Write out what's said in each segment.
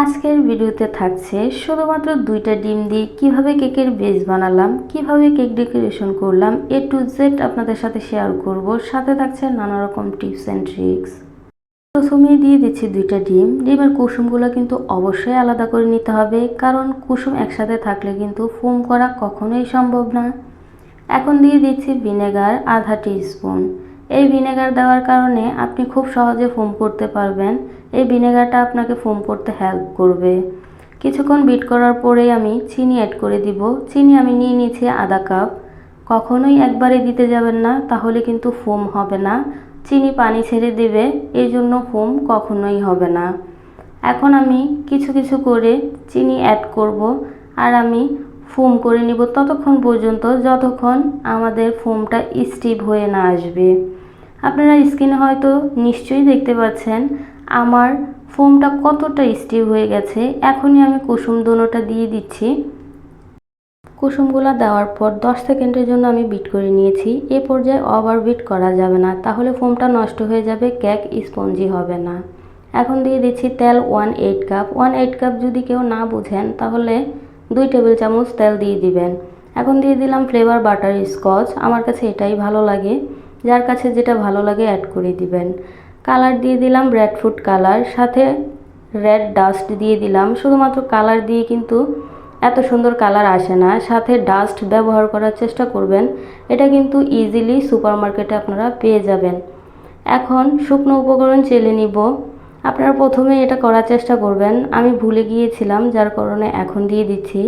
আজকের ভিডিওতে থাকছে শুধুমাত্র দুইটা ডিম দিয়ে কীভাবে কেকের বেস বানালাম, কীভাবে কেক ডেকোরেশন করলাম, এ টু জেড আপনাদের সাথে শেয়ার করব। সাথে থাকছে নানা রকম টিপস অ্যান্ড ট্রিক্স। প্রথমেই দিয়ে দিচ্ছি দুইটা ডিম। ডিমের কুসুমগুলো কিন্তু অবশ্যই আলাদা করে নিতে হবে, কারণ কুসুম একসাথে থাকলে কিন্তু ফোম করা কখনোই সম্ভব না। এখন দিয়ে দিচ্ছি ভিনেগার আধা স্পুন এই ভিনেগার দেওয়ার কারণে আপনি খুব সহজে ফোম করতে পারবেন। এই ভিনেগারটা আপনাকে ফোম করতে হেল্প করবে। কিছুক্ষণ বিট করার পরেই আমি চিনি অ্যাড করে দিব। চিনি আমি নিয়ে নিয়েছি আধা কাপ কখনোই একবারে দিতে যাবেন না, তাহলে কিন্তু ফোম হবে না। চিনি পানি ছেড়ে দেবে, এই জন্য ফোম কখনোই হবে না। এখন আমি কিছু কিছু করে চিনি অ্যাড করব আর আমি ফোম করে নিব ততক্ষণ পর্যন্ত, যতক্ষণ আমাদের ফোমটা স্টিভ হয়ে না আসবে। আপনারা স্ক্রিনে হয়তো নিশ্চয়ই দেখতে পাচ্ছেন, আমার ফোমটা কতটা স্টিভ হয়ে গেছে। এখনই আমি কুসুম দোনোটা দিয়ে দিচ্ছি। কুসুমগুলো দেওয়ার পর 10 সেকেন্ডের জন্য আমি বিট করে নিয়েছি। এ পর্যায়ে ওভার বিট করা যাবে না, তাহলে ফোমটা নষ্ট হয়ে যাবে, কেক স্পঞ্জি হবে না। এখন দিয়ে দিচ্ছি তেল one eight cup. One eight cup যদি কেউ না বুঝেন, তাহলে দুই টেবিল চামচ তেল দিয়ে দিবেন। এখন দিয়ে দিলাম ফ্লেভার বাটার স্কচ। আমার কাছে এটাই ভালো লাগে। যার কাছে যেটা ভালো লাগে অ্যাড করে দিবেন। কালার দিয়ে দিলাম রেড ফুড কালার সাথে রেড ডাস্ট দিয়ে দিলাম। শুধুমাত্র কালার দিয়ে কিন্তু এত সুন্দর কালার আসে না। সাথে ডাস্ট ব্যবহার করার চেষ্টা করবেন। এটা কিন্তু ইজিলি সুপার মার্কেটে আপনারা পেয়ে যাবেন। এখন শুকনো উপকরণ চেলে নিব। আপনারা প্রথমে এটা করার চেষ্টা করবেন। আমি ভুলে গিয়েছিলাম, যার কারণে এখন দিয়ে দিচ্ছি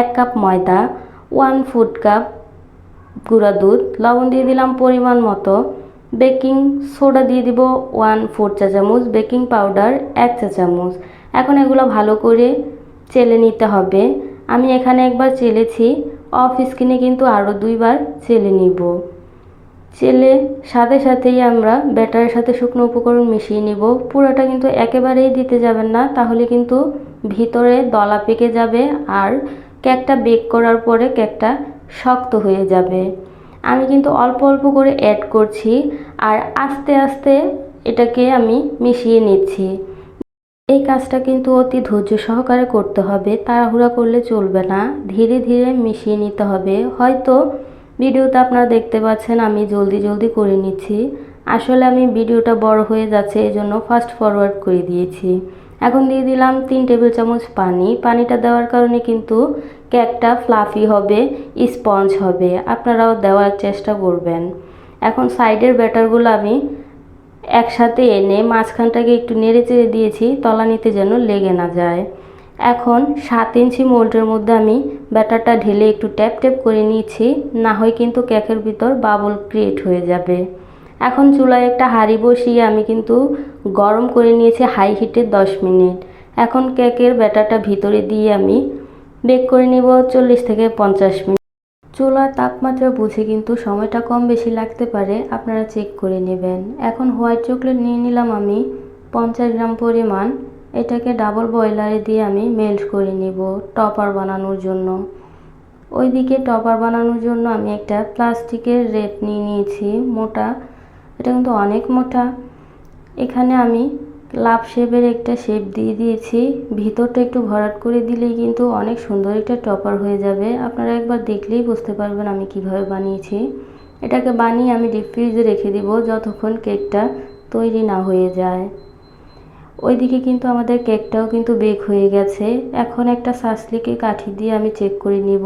এক কাপ ময়দা ওয়ান ফুড কাপ গুঁড়া দুধ, লবণ দিয়ে দিলাম পরিমাণ মতো। বেকিং সোডা দিয়ে দিব ওয়ান ফোর চা চামচ, বেকিং পাউডার এক চা চামচ। এখন এগুলো ভালো করে চেলে নিতে হবে। আমি এখানে একবার চেলেছি, অফ স্ক্রিনে কিন্তু আরও দুইবার চেলে নিব। চেলে সাথে সাথেই আমরা ব্যাটারের সাথে শুকনো উপকরণ মিশিয়ে নিব। পুরোটা কিন্তু একেবারেই দিতে যাবেন না, তাহলে কিন্তু ভিতরে দলা পেকে যাবে। আর কেকটা বেক করার পরে কেকটা শক্ত হয়ে যাবে। আমি কিন্তু অল্প অল্প করে অ্যাড করছি আর আস্তে আস্তে এটাকে আমি মিশিয়ে নিচ্ছি। এই কাজটা কিন্তু অতি ধৈর্য সহকারে করতে হবে, তাড়াহুড়া করলে চলবে না। ধীরে ধীরে মিশিয়ে নিতে হবে। হয়তো ভিডিওতে আপনারা দেখতে পাচ্ছেন আমি জলদি জলদি করে নিচ্ছি। আসলে আমি ভিডিওটা বড় হয়ে যাচ্ছে এই জন্য ফাস্ট ফরওয়ার্ড করে দিয়েছি। এখন দিয়ে দিলাম তিন টেবিল চামচ পানি। পানিটা দেওয়ার কারণে কিন্তু কেকটা ফ্লাফি হবে স্পঞ্জ হবে। আপনারাও দেওয়ার চেষ্টা করবেন। এখন সাইডের ব্যাটারগুলো আমি একসাথে এনে মাঝখানটাকে একটু নেড়ে চেড়ে দিয়েছি তলানিতে যেন লেগে না যায়। এখন সাত ইঞ্চি মোল্ডের মধ্যে আমি ব্যাটারটা ঢেলে একটু ট্যাপ ট্যাপ করে নিয়েছি না হয় কিন্তু কেকের ভিতর বাবল ক্রিয়েট হয়ে যাবে। এখন চুলায় একটা হাঁড়ি বসিয়ে আমি কিন্তু গরম করে নিয়েছি হাই হিটে দশ মিনিট। এখন কেকের ব্যাটারটা ভিতরে দিয়ে আমি বেক করে নিব চল্লিশ থেকে পঞ্চাশ মিনিট। চুলার তাপমাত্রা বুঝে কিন্তু সময়টা কম বেশি লাগতে পারে, আপনারা চেক করে নেবেন। এখন হোয়াইট চকলেট নিয়ে নিলাম আমি পঞ্চাশ গ্রাম পরিমাণ। এটাকে ডাবল বয়লারে দিয়ে আমি মেল্ট করে নিব টপার বানানোর জন্য। ওইদিকে টপার বানানোর জন্য আমি একটা প্লাস্টিকের রেপ নিয়ে নিয়েছি, মোটা এটা কিন্তু অনেক মোটা। এখানে আমি লাভ শেপের একটা শেপ দিয়ে দিয়েছি। ভিতরটা একটু ভরাট করে দিলেই কিন্তু অনেক সুন্দর একটা টপার হয়ে যাবে। আপনারা একবার দেখলেই বুঝতে পারবেন আমি কীভাবে বানিয়েছি। এটাকে বানিয়ে আমি ডিপ ফ্রিজে রেখে দিব যতক্ষণ কেকটা তৈরি না হয়ে যায়। ওইদিকে কিন্তু আমাদের কেকটাও কিন্তু বেক হয়ে গেছে। এখন একটা সাসলিকে কাঠি দিয়ে আমি চেক করে নিব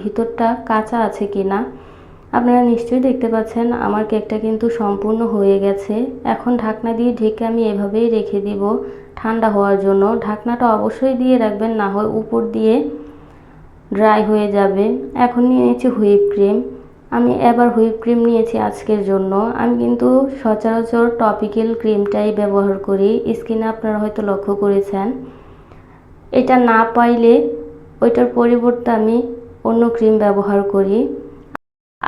ভিতরটা কাঁচা আছে কি না আপনারা নিশ্চয়ই দেখতে পাচ্ছেন, আমার কেকটা কিন্তু সম্পূর্ণ হয়ে গেছে। এখন ঢাকনা দিয়ে ঢেকে আমি এভাবেই রেখে দিব ঠান্ডা হওয়ার জন্য। ঢাকনাটা অবশ্যই দিয়ে রাখবেন, না হয় উপর দিয়ে ড্রাই হয়ে যাবে। এখন নিয়ে নিয়েছি হুইপ ক্রিম। আমি এবার হুইপ ক্রিম নিয়েছি আজকের জন্য। আমি কিন্তু সচরাচর টপিক্যাল ক্রিমটাই ব্যবহার করি। স্কিনে আপনারা হয়তো লক্ষ্য করেছেন। এটা না পাইলে ওইটার পরিবর্তে আমি অন্য ক্রিম ব্যবহার করি।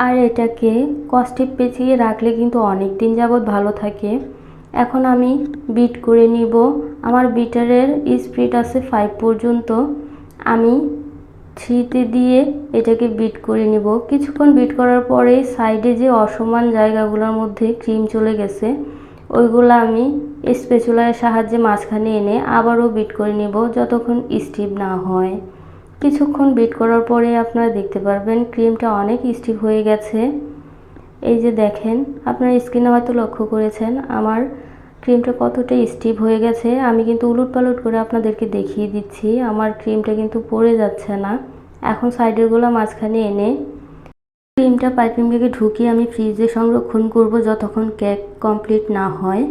আর এটাকে কস্টিপ পেঁচিয়ে রাখলে কিন্তু অনেক দিন যাবৎ ভালো থাকে। এখন আমি বিট করে নিব। আমার বিটারের স্পিড আছে ফাইভ পর্যন্ত। আমি থ্রিতে দিয়ে এটাকে বিট করে নিব। কিছুক্ষণ বিট করার পরে সাইডে যে অসমান জায়গাগুলোর মধ্যে ক্রিম চলে গেছে, ওইগুলো আমি স্পেচুলার সাহায্যে মাঝখানে এনে আবারও বিট করে নেব, যতক্ষণ স্টিপ না হয়। কিছুক্ষণ বিট করার পরে আপনারা দেখতে পারবেন ক্রিমটা অনেক স্টিপ হয়ে গেছে। এই যে দেখেন, আপনার স্কিনে হয়তো লক্ষ্য করেছেন, আমার ক্রিমটা কতটা স্টিপ হয়ে গেছে। আমি কিন্তু উলট পালট করে আপনাদেরকে দেখিয়ে দিচ্ছি, আমার ক্রিমটা কিন্তু পড়ে যাচ্ছে না। এখন সাইডেরগুলো মাঝখানে এনে ক্রিমটা পাইপিং ব্যাগে ঢুকিয়ে আমি ফ্রিজে সংরক্ষণ করব যতক্ষণ কেক কমপ্লিট না হয়।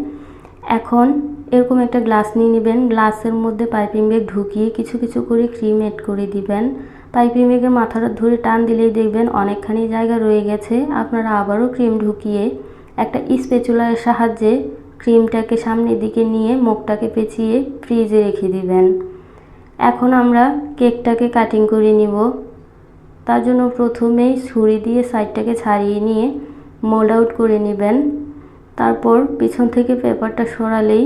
এখন এরকম একটা গ্লাস নিয়ে নেবেন। গ্লাসের মধ্যে পাইপিং ব্যাগ ঢুকিয়ে কিছু কিছু করে ক্রিম এড করে দিবেন। পাইপিং ব্যাগের মাথাটা ধরে টান দিলেই দেখবেন অনেকখানি জায়গা রয়ে গেছে। আপনারা আবারও ক্রিম ঢুকিয়ে একটা স্পেচুলার সাহায্যে ক্রিমটাকে সামনের দিকে নিয়ে মুখটাকে পেঁচিয়ে ফ্রিজে রেখে দিবেন। এখন আমরা কেকটাকে কাটিং করে নিব। তার জন্য প্রথমেই ছুরি দিয়ে সাইডটাকে ছাড়িয়ে নিয়ে মোল্ড আউট করে নেবেন। তারপর পিছন থেকে পেপারটা সরালেই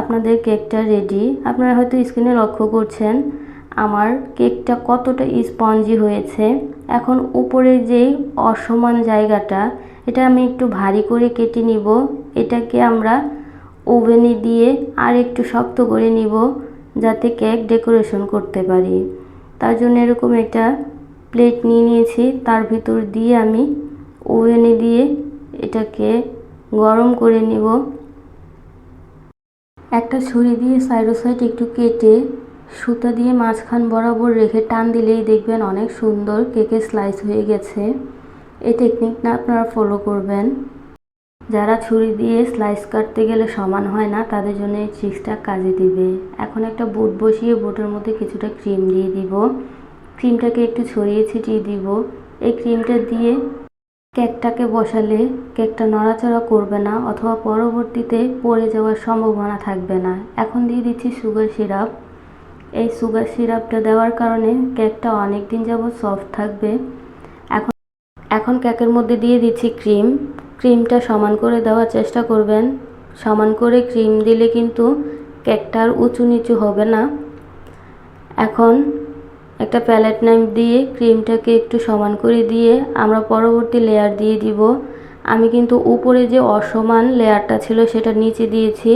আপনাদের কেকটা রেডি আপনারা হয়তো স্ক্রিনে লক্ষ্য করছেন, আমার কেকটা কতটা স্পঞ্জি হয়েছে। এখন উপরের যেই অসমান জায়গাটা, এটা আমি একটু ভারী করে কেটে নিব। এটাকে আমরা ওভেনে দিয়ে আর একটু শক্ত করে নিব, যাতে কেক ডেকোরেশন করতে পারি। তার জন্য এরকম একটা প্লেট নিয়ে নিয়েছি। তার ভিতর দিয়ে আমি ওভেনে দিয়ে এটাকে গরম করে নিব। একটা ছুরি দিয়ে সাইডো একটু কেটে সুতা দিয়ে মাঝখান বরাবর রেখে টান দিলেই দেখবেন অনেক সুন্দর কেকের স্লাইস হয়ে গেছে। এই টেকনিকটা আপনারা ফলো করবেন। যারা ছুরি দিয়ে স্লাইস কাটতে গেলে সমান হয় না, তাদের জন্য এই ট্রিক্সটা কাজে দিবে। এখন একটা বুট বসিয়ে বুটের মধ্যে কিছুটা ক্রিম দিয়ে দিব। ক্রিমটাকে একটু ছড়িয়ে ছিটিয়ে দিব। এই ক্রিমটা দিয়ে কেকটাকে বসালে কেকটা নড়াচড়া করবে না অথবা পরবর্তীতে পড়ে যাওয়ার সম্ভাবনা থাকবে না। এখন দিয়ে দিচ্ছি সুগার সিরাপ। এই সুগার সিরাপটা দেওয়ার কারণে কেকটা অনেক দিন যাবৎ সফট থাকবে। এখন এখন কেকের মধ্যে দিয়ে দিচ্ছি ক্রিম। ক্রিমটা সমান করে দেওয়ার চেষ্টা করবেন। সমান করে ক্রিম দিলে কিন্তু কেকটা আর উঁচু নিচু হবে না। এখন একটা প্যালেট নাইফ দিয়ে ক্রিমটাকে একটু সমান করে দিয়ে আমরা পরবর্তী লেয়ার দিয়ে দিব। আমি কিন্তু উপরে যে অসমান লেয়ারটা ছিল সেটা নিচে দিয়েছি।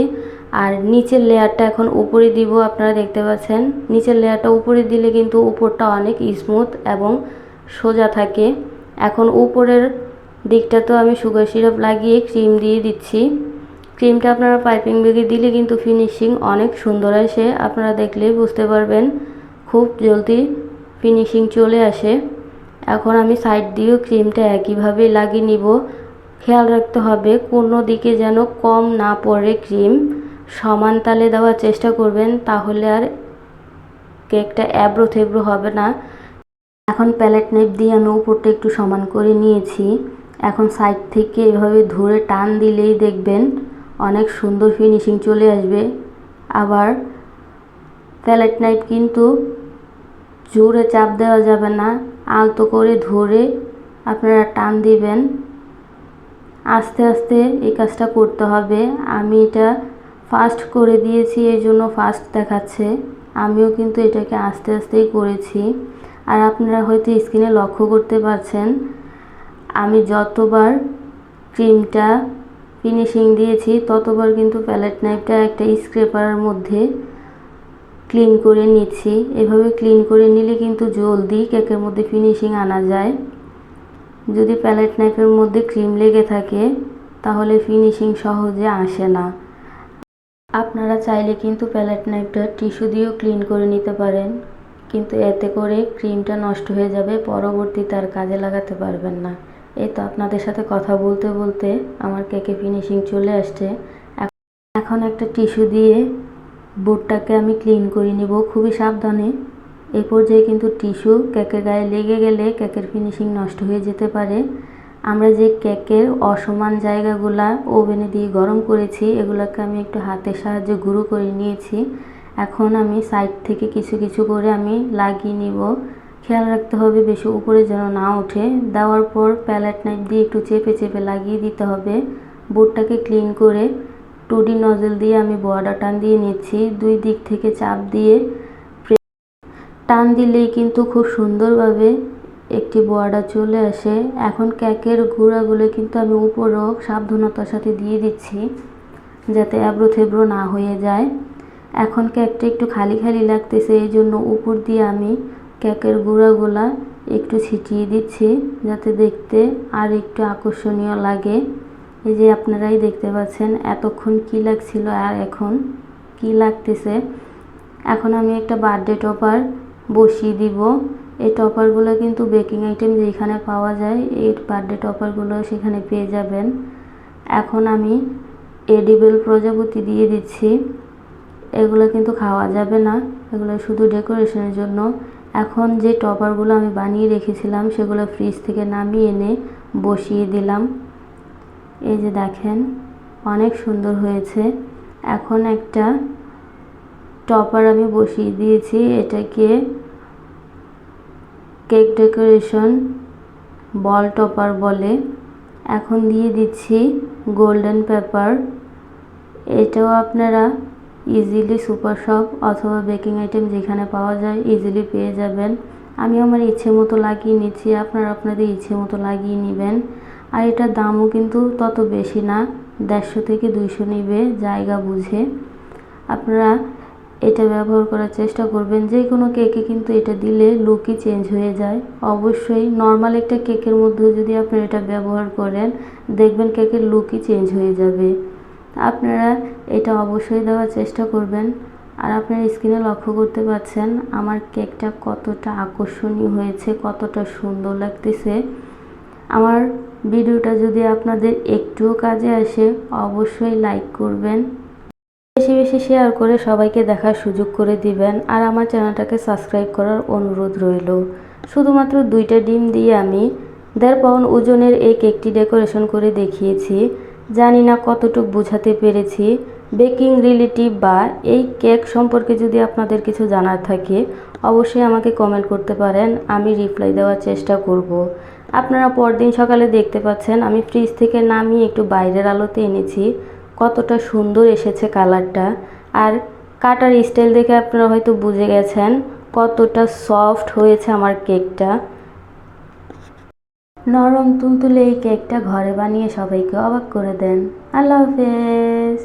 আর নিচের লেয়ারটা এখন উপরে দিব, আপনারা দেখতে পাচ্ছেন। নিচের লেয়ারটা উপরে দিলে কিন্তু উপরটা অনেক স্মুথ এবং সোজা থাকে। এখন উপরের দিকটা তো আমি সুগার সিরাপ লাগিয়ে ক্রিম দিয়ে দিচ্ছি। ক্রিমটা আপনারা পাইপিং ব্যাগে দিলে কিন্তু ফিনিশিং অনেক সুন্দর আসে, আপনারা দেখলেই বুঝতে পারবেন। খুব জলদি ফিনিশিং চলে আসে। এখন আমি সাইড দিয়েও ক্রিমটা একইভাবে লাগিয়ে নিব। খেয়াল রাখতে হবে কোনো দিকে যেন কম না পড়ে ক্রিম সমান তালে দেওয়ার চেষ্টা করবেন, তাহলে আর কেকটা অ্যাব্রো থেব্রো হবে না। এখন প্যালেট নেপ দিয়ে আমি উপরটা একটু সমান করে নিয়েছি। এখন সাইড থেকে এভাবে ধরে টান দিলেই দেখবেন অনেক সুন্দর ফিনিশিং চলে আসবে। আবার প্যালেট নাইফ কিন্তু জোরে চাপ দেওয়া যাবে না। আলতো করে ধরে আপনারা টান দিবেন। আস্তে আস্তে এই কাজটা করতে হবে। আমি এটা ফাস্ট করে দিয়েছি এই জন্য ফাস্ট দেখাচ্ছে। আমিও কিন্তু এটাকে আস্তে আস্তেই করেছি। আর আপনারা হয়তো স্ক্রিনে লক্ষ্য করতে পারছেন, আমি যতবার ক্রিমটা ফিনিশিং দিয়েছি, ততবার কিন্তু প্যালেট নাইফটা একটা স্ক্রেপারের মধ্যে ক্লিন করে নিচ্ছি। এভাবে ক্লিন করে নিলে কিন্তু জলদি কেকের মধ্যে ফিনিশিং আনা যায়। যদি প্যালেট নাইফের মধ্যে ক্রিম লেগে থাকে, তাহলে ফিনিশিং সহজে আসে না। আপনারা চাইলে কিন্তু প্যালেট নাইফটা টিস্যু দিয়েও ক্লিন করে নিতে পারেন। কিন্তু এতে করে ক্রিমটা নষ্ট হয়ে যাবে পরবর্তীতে আর কাজে লাগাতে পারবেন না। এই তো আপনাদের সাথে কথা বলতে বলতে আমার কেকে ফিনিশিং চলে আসছে। এখন একটা টিস্যু দিয়ে বোর্ডটাকে আমি ক্লিন করে নিব খুবই সাবধানে। এই পর্যায়ে কিন্তু টিস্যু কেকের গায়ে লেগে গেলে কেকের ফিনিশিং নষ্ট হয়ে যেতে পারে। আমরা যে কেকের অসমান জায়গাগুলা ওভেনে দিয়ে গরম করেছি, এগুলোকে আমি একটু হাতের সাহায্যে গুঁড়ো করে নিয়েছি। এখন আমি সাইড থেকে কিছু কিছু করে আমি লাগিয়ে নিব। খেয়াল রাখতে হবে বেশি উপরে যেন না ওঠে। দেওয়ার পর প্যালেট নাইফ দিয়ে একটু চেপে চেপে লাগিয়ে দিতে হবে। বোর্ডটাকে ক্লিন করে টুডি নজল দিয়ে আমি বর্ডার টান দিয়ে নিচ্ছি। দুই দিক থেকে চাপ দিয়ে টান দিলেই কিন্তু খুব সুন্দরভাবে একটি বর্ডার চলে আসে। এখন ক্যাকের গুঁড়াগুলো কিন্তু আমি উপরও সাবধানতার সাথে দিয়ে দিচ্ছি, যাতে এবড়ো থেবড়ো না হয়ে যায়। এখন ক্যাকটা একটু খালি খালি লাগতেছে, এই জন্য উপর দিয়ে আমি ক্যাকের গুঁড়াগুলা একটু ছিটিয়ে দিচ্ছি, যাতে দেখতে আর একটু আকর্ষণীয় লাগে। এই যে আপনারাই দেখতে পাচ্ছেন, এতক্ষণ কি লাগছিল আর এখন কি লাগতেছে? এখন আমি একটা বার্থডে টপার বসিয়ে দিব। এই টপারগুলো কিন্তু বেকিং আইটেম যেখানে পাওয়া যায়, এই বার্থডে টপারগুলো সেখানে পেয়ে যাবেন। এখন আমি এডিবেল প্রজাপতি দিয়ে দিচ্ছি। এগুলো কিন্তু খাওয়া যাবে না, এগুলো শুধু ডেকোরেশনের জন্য। এখন যে টপারগুলো আমি বানিয়ে রেখেছিলাম, সেগুলো ফ্রিজ থেকে নামিয়ে এনে বসিয়ে দিলাম। এই যে দেখেন, অনেক সুন্দর হয়েছে। এখন একটা টপার আমি বসিয়ে দিয়েছি, এটাকে কেক ডেকোরেশন বল টপার বলে। এখন দিয়ে দিচ্ছি গোল্ডেন পেপার। এটাও আপনারা ইজিলি সুপার শপ অথবা বেকিং আইটেম যেখানে পাওয়া যায় ইজিলি পেয়ে যাবেন। আমি আমার ইচ্ছে মতো লাগিয়ে নিচ্ছি, আপনারা আপনাদের ইচ্ছে মতো লাগিয়ে নেবেন। আর এটার দামও কিন্তু তত বেশি না, দেড়শো থেকে দুইশো নেবে, জায়গা বুঝে। আপনারা এটা ব্যবহার করার চেষ্টা করবেন, যে কোনো কেকে কিন্তু এটা দিলে লুকই চেঞ্জ হয়ে যায়। অবশ্যই নর্মাল একটা কেকের মধ্যে যদি আপনি এটা ব্যবহার করেন, দেখবেন কেকের লুকই চেঞ্জ হয়ে যাবে। আপনারা এটা অবশ্যই দেওয়ার চেষ্টা করবেন। আর আপনার স্ক্রিনে লক্ষ্য করতে পারছেন আমার কেকটা কতটা আকর্ষণীয় হয়েছে, কতটা সুন্দর লাগতেছে। আমার ভিডিওটা যদি আপনাদের একটুও কাজে আসে, অবশ্যই লাইক করবেন। বেশি বেশি শেয়ার করে সবাইকে দেখার সুযোগ করে দিবেন আর আমার চ্যানেলটাকে সাবস্ক্রাইব করার অনুরোধ রইল। শুধুমাত্র দুইটা ডিম দিয়ে আমি দেড় পাউন্ড ওজনের এই কেকটি ডেকোরেশন করে দেখিয়েছি। জানি না কতটুক বোঝাতে পেরেছি। বেকিং রিলেটিভ বা এই কেক সম্পর্কে যদি আপনাদের কিছু জানার থাকে, অবশ্যই আমাকে কমেন্ট করতে পারেন, আমি রিপ্লাই দেওয়ার চেষ্টা করব। আপনারা পরদিন সকালে দেখতে পাচ্ছেন, আমি ফ্রিজ থেকে নামিয়ে একটু বাইরের আলোতে এনেছি। কতটা সুন্দর এসেছে কালারটা আর কাটার স্টাইল দেখে আপনারা হয়তো বুঝে গেছেন কতটা সফট হয়েছে আমার কেকটা নরম তুলতুলে এই কেকটা ঘরে বানিয়ে সবাইকে অবাক করে দেন। আল্লাহ হাফেজ।